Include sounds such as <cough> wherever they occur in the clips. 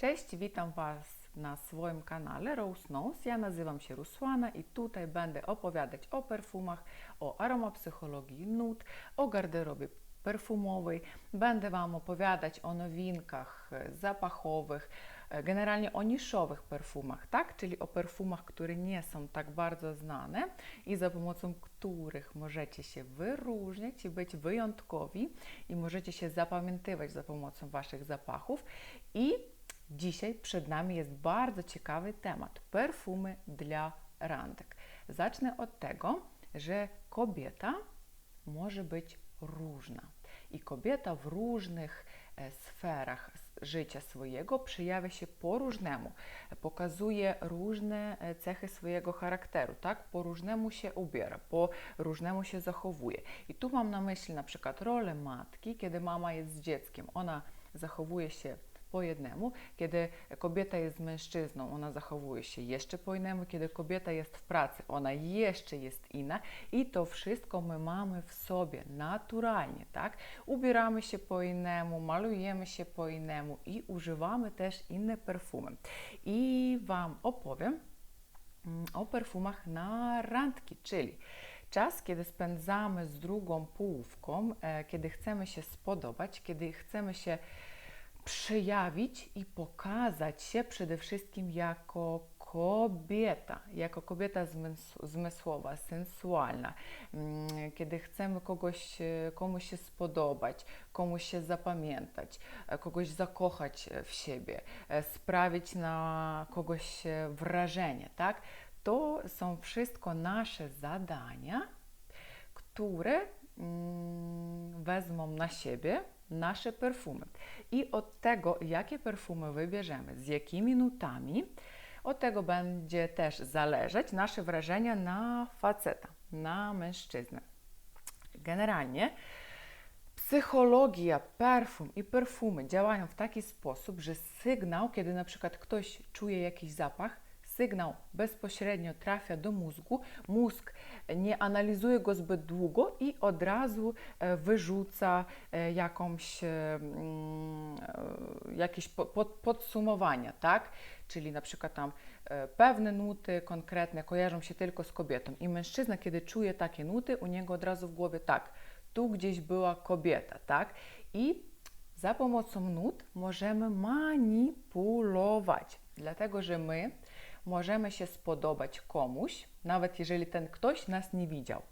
Cześć, witam Was na swoim kanale Rose Nose. Ja nazywam się Rusłana i tutaj będę opowiadać o perfumach, o aromapsychologii nut, o garderobie perfumowej. Będę Wam opowiadać o nowinkach e, zapachowych, e, generalnie o niszowych perfumach, tak? Czyli o perfumach, które nie są tak bardzo znane i za pomocą których możecie się wyróżniać i być wyjątkowi i możecie się zapamiętywać za pomocą Waszych zapachów i Dzisiaj przed nami jest bardzo ciekawy temat perfumy dla randek. Zacznę od tego, że kobieta może być różna i kobieta w różnych e, sferach życia swojego przejawia się po różnemu, pokazuje różne e, cechy swojego charakteru, tak? Po różnemu się ubiera, po różnemu się zachowuje. I tu mam na myśli na przykład rolę matki, kiedy mama jest z dzieckiem, ona zachowuje się po jednemu. Kiedy kobieta jest mężczyzną, ona zachowuje się jeszcze po innemu. Kiedy kobieta jest w pracy, ona jeszcze jest inna. I to wszystko my mamy w sobie naturalnie, tak? Ubieramy się po innemu, malujemy się po innemu i używamy też inne perfumy. I Wam opowiem mm, o perfumach na randki, czyli czas, kiedy spędzamy z drugą połówką, e, kiedy chcemy się spodobać, kiedy chcemy się przejawić i pokazać się przede wszystkim jako kobieta, jako kobieta zmysłowa, sensualna, mm, kiedy chcemy kogoś, e, komuś się spodobać, komuś się zapamiętać, e, kogoś zakochać w siebie, e, sprawić na kogoś wrażenie, tak? To są wszystko nasze zadania, które mm, wezmą na siebie nasze perfumy. I od tego, jakie perfumy wybierzemy, z jakimi nutami, od tego będzie też zależeć nasze wrażenia na faceta, na mężczyznę. Generalnie psychologia perfum i perfumy działają w taki sposób, że sygnał, kiedy na przykład ktoś czuje jakiś zapach, sygnał bezpośrednio trafia do mózgu, mózg nie analizuje go zbyt długo i od razu e, wyrzuca e, jakąś, e, mm, jakieś podsumowania, tak? Czyli na przykład tam pewne nuty konkretne kojarzą się tylko z kobietą i mężczyzna, kiedy czuje takie nuty, u niego od razu w głowie tak, tu gdzieś była kobieta, tak? I za pomocą nut możemy manipulować, dlatego że my możemy się spodobać komuś, nawet jeżeli ten ktoś nas nie widział,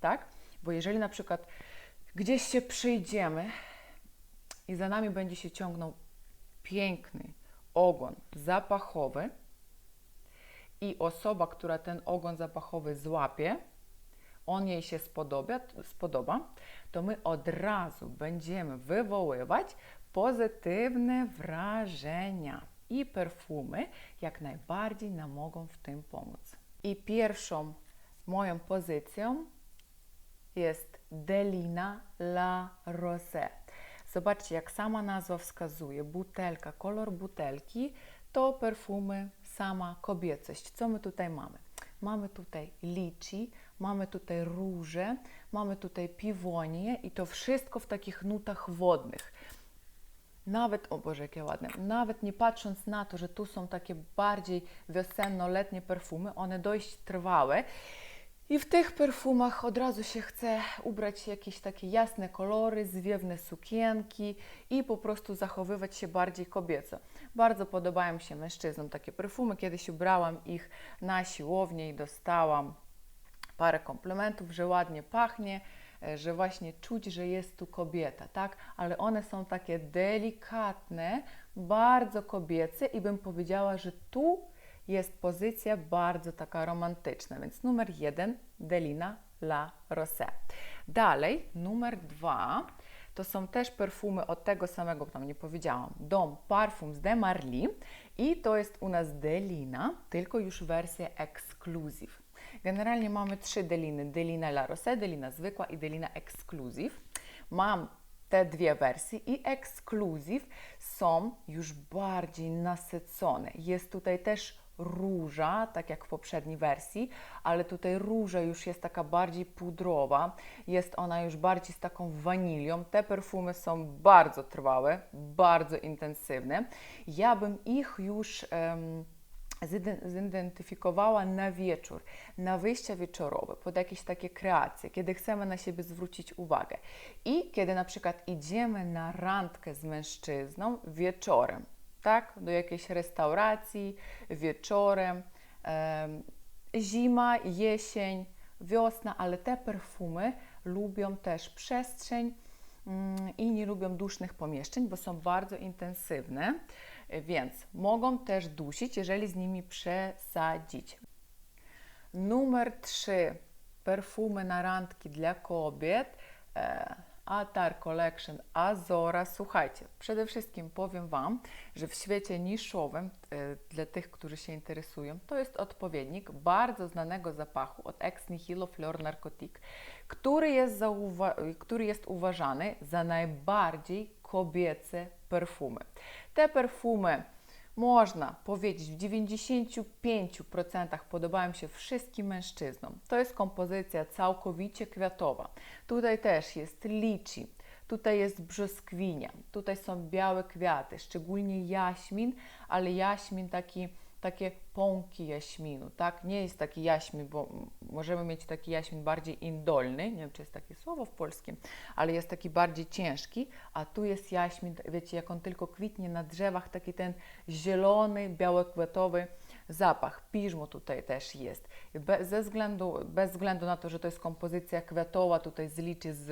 tak? Bo jeżeli na przykład gdzieś się przyjdziemy i za nami będzie się ciągnął piękny ogon zapachowy i osoba, która ten ogon zapachowy złapie, on jej się spodoba, spodoba, to my od razu będziemy wywoływać pozytywne wrażenia i perfumy jak najbardziej nam mogą w tym pomóc. I pierwszą moją pozycją jest Delina La Rosé. Zobaczcie, jak sama nazwa wskazuje, butelka, kolor butelki to perfumy, sama kobiecość. Co my tutaj mamy? Mamy tutaj liczy, mamy tutaj róże, mamy tutaj piwonię i to wszystko w takich nutach wodnych. Nawet, o Boże, jakie ładne, nawet nie patrząc na to, że tu są takie bardziej wiosenno-letnie perfumy, one dość trwałe. I w tych perfumach od razu się chce ubrać jakieś takie jasne kolory, zwiewne sukienki i po prostu zachowywać się bardziej kobieco. Bardzo podobają się mężczyznom takie perfumy. Kiedyś ubrałam ich na siłowni i dostałam parę komplementów, że ładnie pachnie że właśnie czuć, że jest tu kobieta, tak? Ale one są takie delikatne, bardzo kobiece i bym powiedziała, że tu jest pozycja bardzo taka romantyczna. Więc numer jeden, Delina La Rosé. Dalej, numer dwa, to są też perfumy od tego samego, tam nie powiedziałam, Dom Parfums de Marly i to jest u nas Delina, tylko już wersja exclusive. Generalnie mamy trzy deliny. Delina La Rosé, delina zwykła i delina Exclusive. Mam te dwie wersje i Exclusive są już bardziej nasycone. Jest tutaj też róża, tak jak w poprzedniej wersji, ale tutaj róża już jest taka bardziej pudrowa, jest ona już bardziej z taką wanilią. Te perfumy są bardzo trwałe, bardzo intensywne. Ja bym ich już zide- zidentyfikowała na wieczór, na wyjścia wieczorowe, pod jakieś takie kreacje, kiedy chcemy na siebie zwrócić uwagę. I kiedy na przykład idziemy na randkę z mężczyzną wieczorem, tak, do jakiejś restauracji wieczorem, em, zima, jesień, wiosna, ale te perfumy lubią też przestrzeń mm, i nie lubią dusznych pomieszczeń, bo są bardzo intensywne, więc mogą też dusić, jeżeli z nimi przesadzić. Numer 3. Perfumy na randki dla kobiet. E, Atar Collection Azora. Słuchajcie, przede wszystkim powiem Wam, że w świecie niszowym, e, dla tych, którzy się interesują, to jest odpowiednik bardzo znanego zapachu od Ex Nihilo Fleur Narcotique, który jest, który jest uważany za najbardziej kobiece perfumy. Te perfumy można powiedzieć w 95% podobają się wszystkim mężczyznom. To jest kompozycja całkowicie kwiatowa. Tutaj też jest liczy, tutaj jest brzoskwinia, tutaj są białe kwiaty, szczególnie jaśmin, ale jaśmin taki takie pąki jaśminu, tak? Nie jest taki jaśmin, bo możemy mieć taki jaśmin bardziej indolny, nie wiem, czy jest takie słowo w polskim, ale jest taki bardziej ciężki, a tu jest jaśmin, wiecie, jak on tylko kwitnie na drzewach, taki ten zielony, białokwiatowy zapach. Piżmo tutaj też jest. Be, ze względu, bez względu na to, że to jest kompozycja kwiatowa, tutaj z liczy z,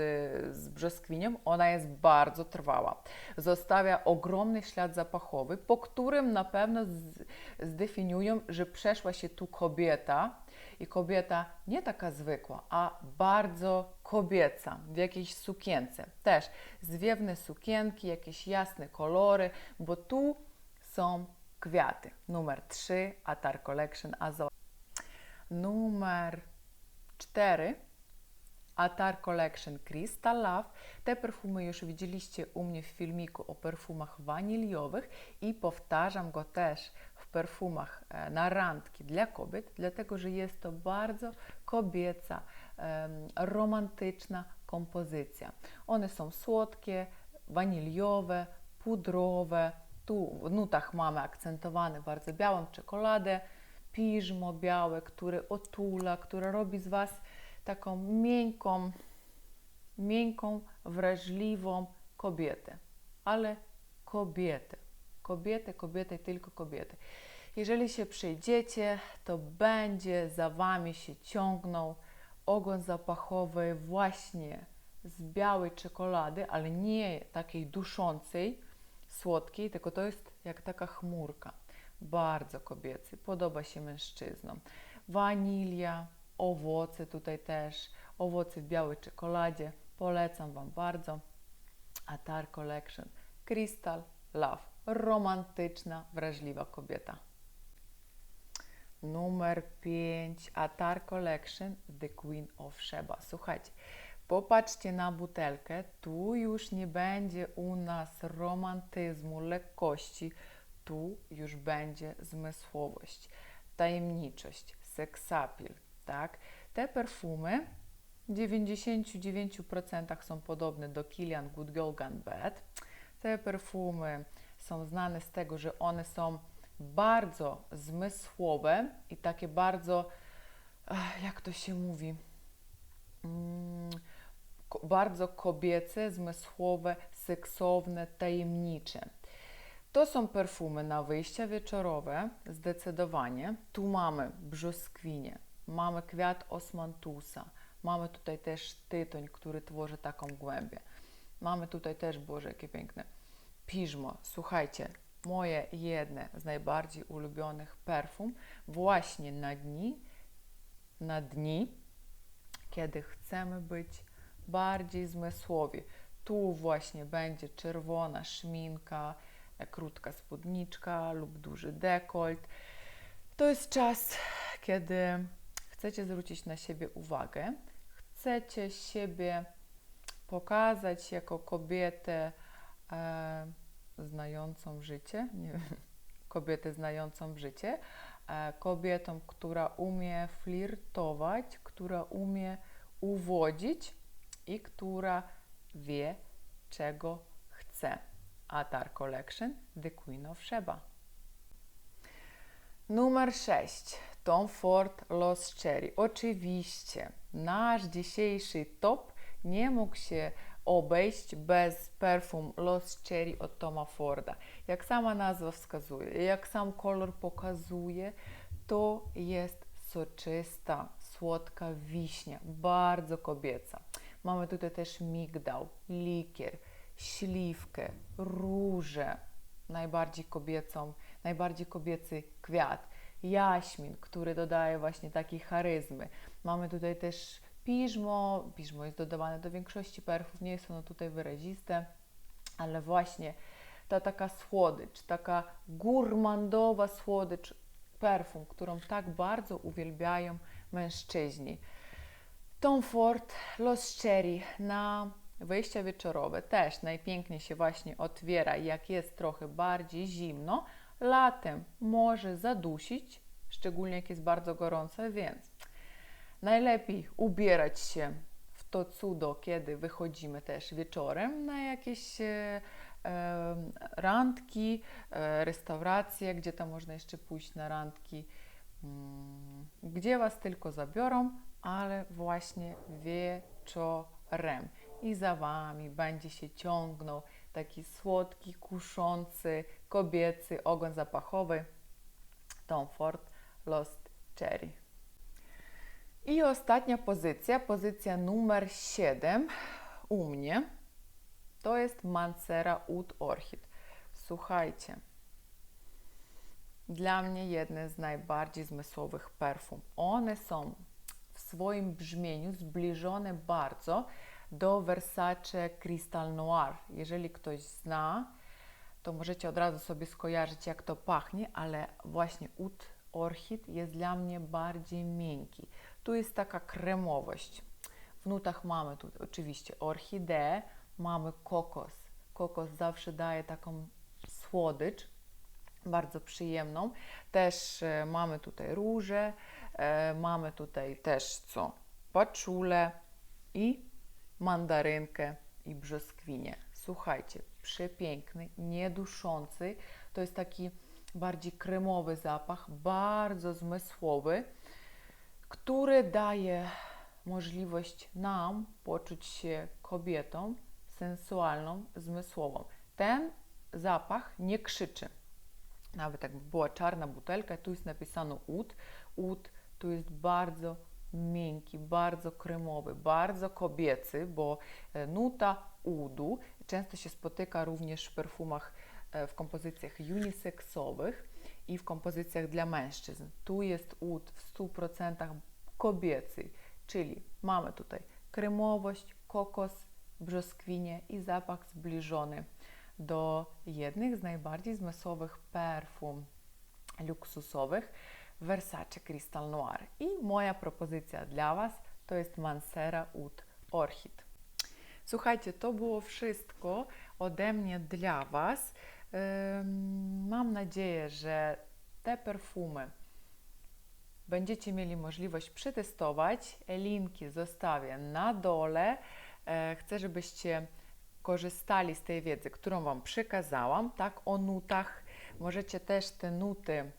z brzoskwinią, ona jest bardzo trwała. Zostawia ogromny ślad zapachowy, po którym na pewno z, zdefiniują, że przeszła się tu kobieta i kobieta nie taka zwykła, a bardzo kobieca, w jakiejś sukience. Też zwiewne sukienki, jakieś jasne kolory, bo tu są kwiaty. Numer 3 Atar Collection Azor. Numer 4 Atar Collection Crystal Love. Te perfumy już widzieliście u mnie w filmiku o perfumach waniliowych i powtarzam go też perfumach e, na randki dla kobiet, dlatego że jest to bardzo kobieca, romantyczna kompozycja. One są słodkie, waniliowe, pudrowe. Tu w nutach mamy akcentowane bardzo białą czekoladę, piżmo białe, które otula, które robi z Was taką miękką, miękką, wrażliwą kobietę. Ale kobietę. Kobietę, kobietę, tylko kobietę. Jeżeli się przyjdziecie, to będzie za Wami się ciągnął ogon zapachowy właśnie z białej czekolady, ale nie takiej duszącej, słodkiej, tylko to jest jak taka chmurka. Bardzo kobiecy, podoba się mężczyznom. Wanilia, owoce tutaj też, owoce w białej czekoladzie, polecam Wam bardzo. Atar Collection, Crystal Love, romantyczna, wrażliwa kobieta. Numer 5, Atar Collection, The Queen of Sheba. Słuchajcie, popatrzcie na butelkę, tu już nie będzie u nas romantyzmu, lekkości, tu już będzie zmysłowość, tajemniczość, seksapil, tak? Te perfumy w 99% są podobne do Kilian Good Girl Gone Bad. Te perfumy są znane z tego, że one są bardzo zmysłowe i takie bardzo, jak to się mówi, mm, bardzo kobiece, zmysłowe, seksowne, tajemnicze. To są perfumy na wyjścia wieczorowe, zdecydowanie. Tu mamy brzoskwinie, mamy kwiat osmantusa, mamy tutaj też tytoń, który tworzy taką głębię. Mamy tutaj też, Boże, jakie piękne, piżmo. Słuchajcie, moje jedne z najbardziej ulubionych perfum właśnie na dni, na dni, kiedy chcemy być bardziej zmysłowi. Tu właśnie będzie czerwona szminka, e, krótka spódniczka lub duży dekolt. To jest czas, kiedy chcecie zwrócić na siebie uwagę, chcecie siebie pokazać jako kobietę e, znającą życie, nie <laughs> kobietę znającą życie, e, kobietą, która umie flirtować, która umie uwodzić i która wie, czego chce. Atar Collection The Queen of Sheba. Numer 6. Tom Ford Los Cherry. Oczywiście nasz dzisiejszy top nie mógł się obejść bez perfum Los Cherry od Toma Forda. Jak sama nazwa wskazuje, jak sam kolor pokazuje, to jest soczysta, słodka wiśnia, bardzo kobieca. Mamy tutaj też migdał, likier, śliwkę, róże, najbardziej kobiecą, najbardziej kobiecy kwiat, jaśmin, który dodaje właśnie takiej charyzmy. Mamy tutaj też piżmo, piżmo jest dodawane do większości perfów, nie jest ono tutaj wyraziste, ale właśnie ta taka słodycz, taka gurmandowa słodycz perfum, którą tak bardzo uwielbiają mężczyźni. Tom Ford Los Cherry na wejścia wieczorowe też najpiękniej się właśnie otwiera, jak jest trochę bardziej zimno. Latem może zadusić, szczególnie jak jest bardzo gorące, więc najlepiej ubierać się w to cudo, kiedy wychodzimy też wieczorem na jakieś e, e, randki, e, restauracje, gdzie tam można jeszcze pójść na randki, mm, gdzie Was tylko zabiorą, ale właśnie wieczorem. I za Wami będzie się ciągnął taki słodki, kuszący, kobiecy ogon zapachowy Tom Ford Lost Cherry. I ostatnia pozycja, pozycja numer 7 u mnie, to jest Mancera Oud Orchid. Słuchajcie, dla mnie jedne z najbardziej zmysłowych perfum. One są w swoim brzmieniu zbliżone bardzo do Versace Crystal Noir. Jeżeli ktoś zna, to możecie od razu sobie skojarzyć, jak to pachnie, ale właśnie Oud Orchid jest dla mnie bardziej miękki. Tu jest taka kremowość. W nutach mamy tu oczywiście orchideę, mamy kokos. Kokos zawsze daje taką słodycz, bardzo przyjemną. Też e, mamy tutaj róże, e, mamy tutaj też co? Paczule i mandarynkę i brzoskwinię. Słuchajcie, przepiękny, nieduszący. To jest taki bardziej kremowy zapach, bardzo zmysłowy, który daje możliwość nam poczuć się kobietą sensualną, zmysłową. Ten zapach nie krzyczy. Nawet jakby była czarna butelka, tu jest napisano ud. Ud tu jest bardzo miękki, bardzo kremowy, bardzo kobiecy, bo e, nuta udu często się spotyka również w perfumach, e, w kompozycjach unisexowych i w kompozycjach dla mężczyzn. Tu jest ud w 100% kobiecy, czyli mamy tutaj kremowość, kokos, brzoskwinie i zapach zbliżony do jednych z najbardziej zmysłowych perfum luksusowych Versace Crystal Noir. I moja propozycja dla Was to jest Mansera Oud Orchid. Słuchajcie, to było wszystko ode mnie dla Was. Mam nadzieję, że te perfumy będziecie mieli możliwość przetestować. Linki zostawię na dole. E, chcę, żebyście korzystali z tej wiedzy, którą Wam przekazałam, tak o nutach. Możecie też te nuty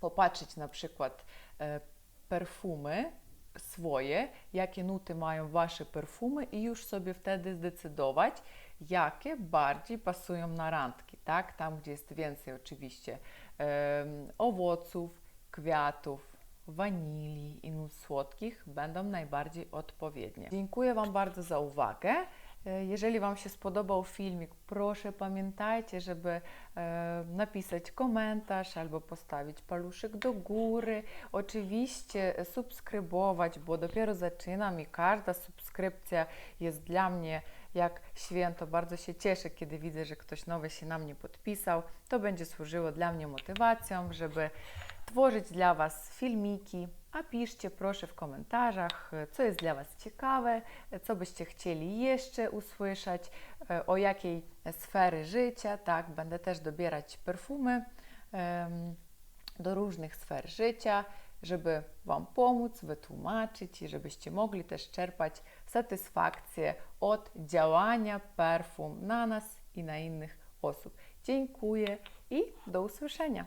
popatrzeć na przykład e, perfumy swoje, jakie nuty mają Wasze perfumy i już sobie wtedy zdecydować, jakie bardziej pasują na randki, tak? Tam, gdzie jest więcej oczywiście owoców, kwiatów, wanilii i nut słodkich będą najbardziej odpowiednie. Dziękuję Wam bardzo za uwagę. E, jeżeli Wam się spodobał filmik, proszę pamiętajcie, żeby e, napisać komentarz albo postawić paluszek do góry. Oczywiście subskrybować, bo dopiero zaczynam i każda subskrypcja jest dla mnie jak święto. Bardzo się cieszę, kiedy widzę, że ktoś nowy się na mnie podpisał. To będzie służyło dla mnie motywacją, żeby tworzyć dla Was filmiki, a piszcie proszę w komentarzach, co jest dla Was ciekawe, co byście chcieli jeszcze usłyszeć, o jakiej sfery życia, tak, będę też dobierać perfumy do różnych sfer życia, żeby Wam pomóc, wytłumaczyć i żebyście mogli też czerpać satysfakcję od działania perfum na nas i na innych osób. Dziękuję i do usłyszenia.